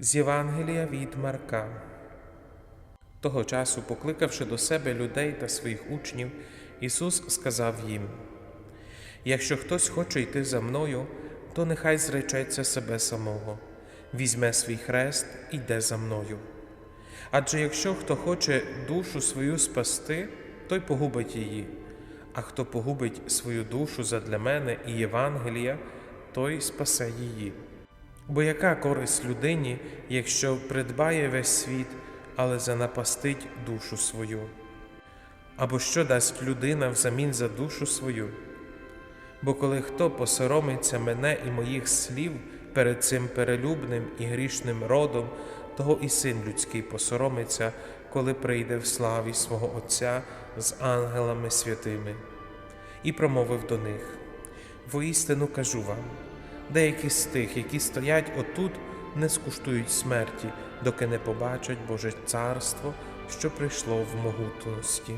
З Євангелія від Марка. Того часу, покликавши до себе людей та своїх учнів, Ісус сказав їм: Якщо хтось хоче йти за мною, то нехай зречеться себе самого, візьме свій хрест і йде за мною. Адже якщо хто хоче душу свою спасти, той погубить її, а хто погубить свою душу задля мене і Євангелія, той спасе її. Бо яка користь людині, якщо придбає весь світ, але занапастить душу свою? Або що дасть людина взамін за душу свою? Бо коли хто посоромиться мене і моїх слів перед цим перелюбним і грішним родом, того і син людський посоромиться, коли прийде в славі свого Отця з ангелами святими. І промовив до них: Воістину кажу вам, деякі з тих, які стоять отут, не скуштують смерті, доки не побачать Боже царство, що прийшло в могутності.